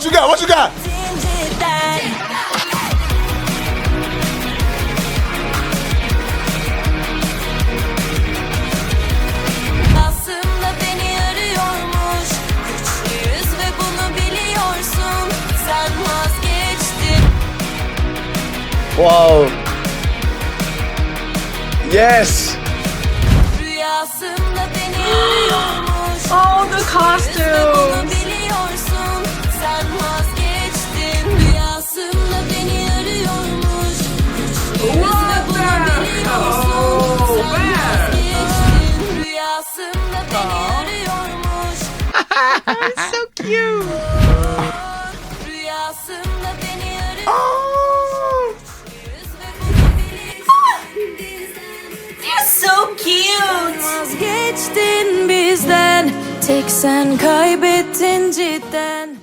What you got? What you got? Aslında beni arıyormuş Güçlüyüz ve bunu biliyorsun Sen vazgeçtin Wow. Yes. Rüyasında beni arıyormuş Oh, the Bunu cute. Rüyasında. You're so cute. Vazgeçtin bizden, tek sen kaybettin cidden.